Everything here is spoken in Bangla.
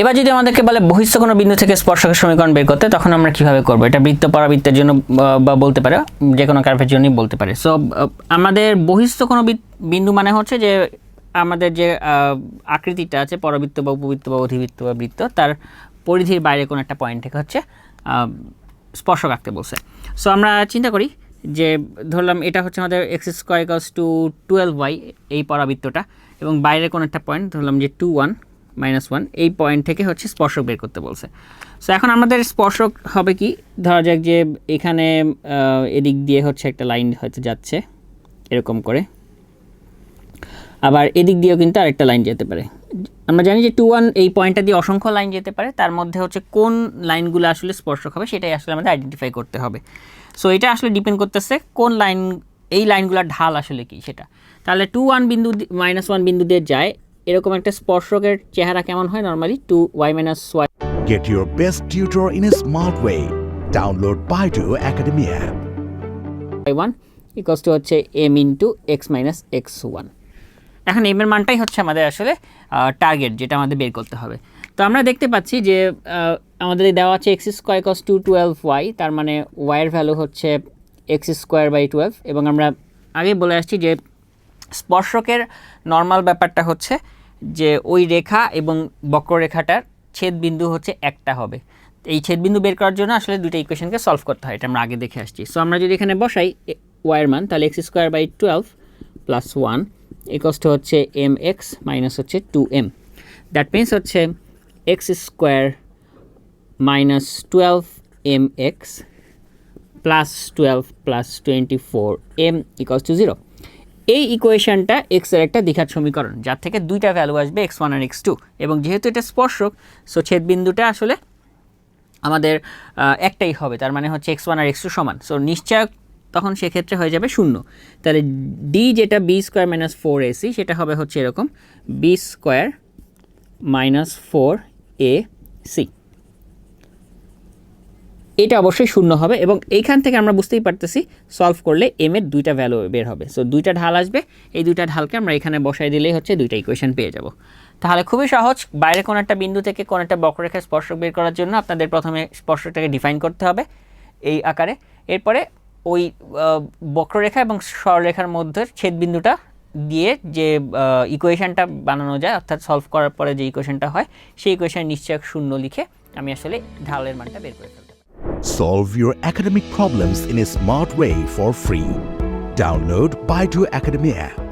এবার যদি আমাদেরকে বলে বহিস্থ কোনো বিন্দু থেকে স্পর্শকের সমীকরণ বের করতে, তখন আমরা কীভাবে করব? এটা বৃত্ত পরাবৃত্তের জন্য, বা- বলতে পারে, যে কোনো কার্ভের জন্যই বলতে পারে। সো আমাদের বহিস্থ কোনো বিন্দু মানে হচ্ছে যে, আমাদের যে আকৃতিটা আছে, পরবৃত্ত বা উপবৃত্ত বা অধিবৃত্ত বা বৃত্ত, তার পরিধির বাইরে কোনো একটা পয়েন্ট থেকে হচ্ছে স্পর্শক আঁকতে বলছে। সো আমরা চিন্তা করি যে, ধরলাম এটা হচ্ছে আমাদের x square to twelve y এই পরাবৃত্তটা, এবং বাইরে কোনো একটা পয়েন্ট ধরলাম যে টু ওয়ান মাইনাস ওয়ান এই পয়েন্ট থেকে হচ্ছে স্পর্শক বের করতে বলছে। সো এখন আমাদের স্পর্শক হবে কি? ধরা যাক যে এখানে এদিক দিয়ে হচ্ছে একটা লাইন হয়তো যাচ্ছে, এরকম করে। আবার এদিক দিয়েও কিন্তু আরেকটা লাইন যেতে পারে। আমরা জানি যে টু ওয়ান এই পয়েন্টটা দিয়ে অসংখ্য লাইন যেতে পারে, তার মধ্যে হচ্ছে কোন লাইনগুলো আসলে স্পর্শক হবে সেটাই আসলে আমাদের আইডেন্টিফাই করতে হবে। সো এটা আসলে ডিপেন্ড করতেছে কোন লাইন এই লাইনগুলোর ঢাল আসলে কি সেটা। তাহলে টু ওয়ান বিন্দু মাইনাস ওয়ান বিন্দু দিয়ে যায় এরকম একটা স্পর্শকের চেহারা কেমন হয় normally two y minus y Get your best tutor in a smart way. Download Baidu app app. One equals to হচ্ছে m into x minus x one এখন এম এর মানটাই হচ্ছে আমাদের আসলে টার্গেট যেটা আমাদের বের করতে হবে তো আমরা দেখতে পাচ্ছি যে আমাদের দেওয়া আছে x square equals to twelve y তার মানে ওয়াইয়ের ভ্যালু হচ্ছে এক্স স্কোয়ার বাই টুয়েলভ এবং আমরা আগে বলে আসছি যে স্পর্শকের নর্মাল ব্যাপারটা হচ্ছে যে ওই রেখা এবং বক্ররেখাটার ছেদ বিন্দু হচ্ছে একটা হবে। এই ছেদবিন্দু বের করার জন্য আসলে দুটো ইকুয়েশনকে সলভ করতে হয়, এটা আমরা আগে দেখে আসছি। সো আমরা যদি এখানে বসাই ওয়াইয়ের মান, তাহলে x square by twelve plus one ইকস্ট হচ্ছে এম এক্স মাইনাস হচ্ছে টু এম দ্যাট মিনস হচ্ছে x square minus twelve m x plus twelve plus twenty four m equals to zero এই ইকুয়েশনটা এক্সের একটা দ্বিঘাত সমীকরণ, যার থেকে দুইটা ভ্যালু আসবে এক্স ওয়ান আর এক্স টু এবং যেহেতু এটা স্পর্শক সো ছেদবিন্দুটা আসলে আমাদের একটাই হবে, তার মানে হচ্ছে এক্স ওয়ান আর এক্স টু সমান। সো নিশ্চয় তখন সেক্ষেত্রে হয়ে যাবে শূন্য। তাহলে ডি যেটা b square minus four ac সেটা হবে হচ্ছে এরকম b square minus four a c এটা অবশ্যই শূন্য হবে এবং এইখান থেকে আমরা বুঝতেই পারতেছি সলভ করলে এম এর দুইটা ভ্যালু বের হবে। সো দুইটা ঢাল আসবে, এই দুইটা ঢালকে আমরা এখানে বসাই দিলেই হচ্ছে দুইটা ইকুয়েশন পেয়ে যাব। তাহলে খুবই সহজ, বাইরে কোনো একটা বিন্দু থেকে কোনো একটা বক্ররেখার স্পর্শক বের করার জন্য আপনাদের প্রথমে স্পর্শকটাকে ডিফাইন করতে হবে এই আকারে। এরপরে ওই বক্ররেখা এবং সরলরেখার মধ্যে ছেদ বিন্দুটা দিয়ে যে ইকুয়েশনটা বানানো যায়, অর্থাৎ সলভ করার পরে যে ইকুয়েশনটা হয়, সেই ইকুয়েশন নিশ্চয় শূন্য লিখে আমি আসলে ঢালের মানটা বের করে পারি। Solve your academic problems in a smart way for free. Download Baidu Academy app.